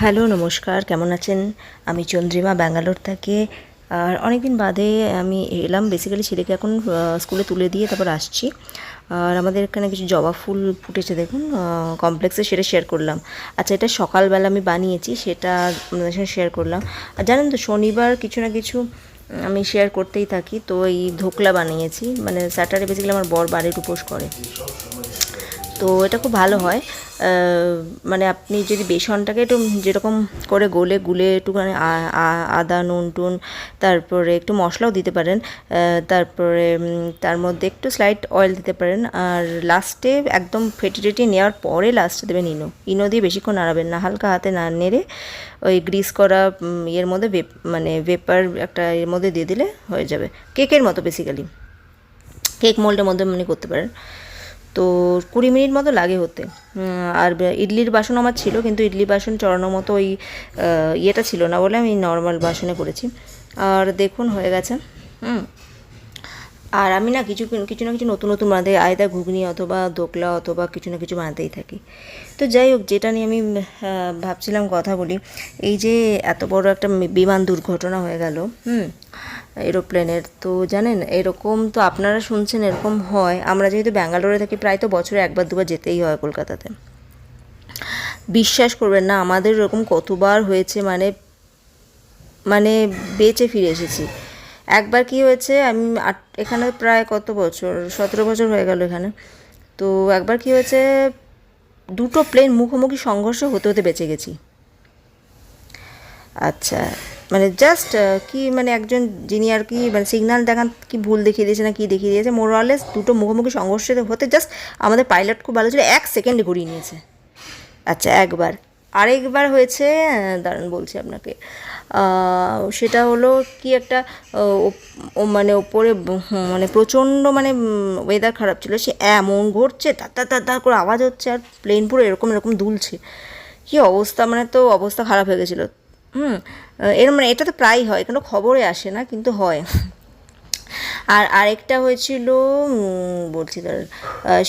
Hello, নমস্কার। কেমন আছেন? আমি চন্দ্রিমা, ব্যাঙ্গালোর থেকে। আর অনেক দিন বাদে আমি এলাম বেসিক্যালি ছেলেকে এখন স্কুলে তুলে দিয়ে তারপর আসছি। আর আমাদের এখানে কিছু জবা ফুল ফুটেছে, দেখুন কমপ্লেক্সে সেটা শেয়ার করলাম। আচ্ছা এটা সকালবেলা আমি বানিয়েছি, সেটা আপনাদের শেয়ার করলাম। আর জানেন তো, শনিবার কিছু না কিছু আমি শেয়ার করতেই থাকি। তো এই ধোকলা বানিয়েছি মানে স্যাটারডে বেসিক্যালি আমার বর বাড়ির উপোস করে। তো এটা খুব ভালো হয়। মানে আপনি যদি বেসনটাকে একটু যেরকম করে গলে গুলে একটুখানি আ- আদা নুন টুন তারপরে একটু মশলাও দিতে পারেন তারপরে তার মধ্যে একটু স্লাইট অয়েল দিতে পারেন, আর লাস্টে একদম ফেটে টেটে নেওয়ার পরে লাস্টে দেবেন ইনো। ইনো দিয়ে বেশিক্ষণ নাড়াবেন না, হালকা হাতে না নেড়ে ওই গ্রিস করা ইয়ের মধ্যে মানে ভেপার একটা এর মধ্যে দিয়ে দিলে হয়ে যাবে। কেকের মতো বেসিক্যালি কেক মোল্ডের মধ্যে মানে করতে পারেন। তো কুড়ি মিনিট মতো লাগে হতে। আর ইডলির বাসন আমার ছিল, কিন্তু ইডলি বাসন চড়ানোর মতো ওই ইয়েটা ছিল না বলে আমি নর্মাল বাসনে করেছি। আর দেখুন, হয়ে গেছে। হুম। আর আমি না কিছু কিছু না কিছু নতুন নতুন বানাতে আয়দা ঘুগনি অথবা দোকলা অথবা কিছু না কিছু বানাতেই থাকি। তো যাই হোক, যেটা নিয়ে আমি ভাবছিলাম কথা বলি, এই যে এত বড় একটা বিমান দুর্ঘটনা হয়ে গেল, হুম। এরোপ্লেনের। তো জানেন, এরকম তো আপনারা শুনছেন এরকম হয়। আমরা যেহেতু ব্যাঙ্গালোরে থাকি, প্রায় তো বছরে একবার দুবার যেতেই হয় কলকাতাতে। বিশ্বাস করবেন না, আমাদের এরকম কতবার হয়েছে মানে মানে বেঁচে ফিরে এসেছি। একবার কি হয়েছে, আমি এখানে প্রায় কত বছর? সতেরো বছর হয়ে গেল এখানে। তো একবার কি হয়েছে, দুটো প্লেন মুখোমুখি সংঘর্ষ হতে হতে বেঁচে গেছি। আচ্ছা মানে জাস্ট কি মানে একজন যিনি আর কি মানে সিগন্যাল দেখান, কি ভুল দেখিয়ে দিয়েছে না কি দেখিয়ে দিয়েছে মোরালেস দুটো মুখোমুখি সংঘর্ষ হতে জাস্ট আমাদের পাইলট খুব ভালো ছিল, এক সেকেন্ডে ঘুরিয়ে নিয়েছে। আচ্ছা একবার। আরেকবার হয়েছে দাঁড়ান বলছি আপনাকে। সেটা হলো কি একটা মানে ওপরে মানে প্রচণ্ড মানে ওয়েদার খারাপ ছিল, সে এমন তার তার তার তার করে আওয়াজ হচ্ছে আর প্লেন পুরো এরকম এরকম দুলছে। কি অবস্থা মানে তো অবস্থা খারাপ হয়ে গেছিল। হুম এর মানে এটা তো প্রায় হয়, কোনো খবরে আসে না, কিন্তু হয়। আর আরেকটা হয়েছিল বলছি তার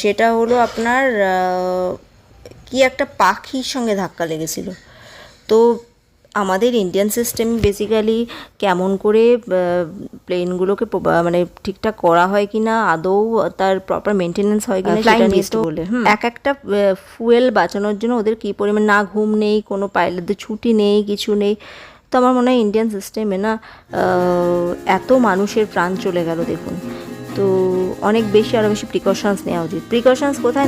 সেটা হলো আপনার কি একটা পাখির সঙ্গে ধাক্কা লেগেছিল। তো আমাদের ইন্ডিয়ান সিস্টেম বেসিক্যালি কেমন করে প্লেনগুলোকে মানে ঠিকঠাক করা হয় কি না আদৌ তার প্রপার মেনটেনেন্স হয় কি না সেটা নিয়ে বলে এক একটা ফুয়েল বাঁচানোর জন্য ওদের কী পরিমাণ না ঘুম নেই কোনো পাইলটদের ছুটি নেই কিছু নেই। তো আমার মনে হয় ইন্ডিয়ান সিস্টেমে না এত মানুষের প্রাণ চলে গেল দেখুন। তো অনেক বেশি আরও বেশি প্রিকশনস নেওয়া উচিত। প্রিকশনস কোথায়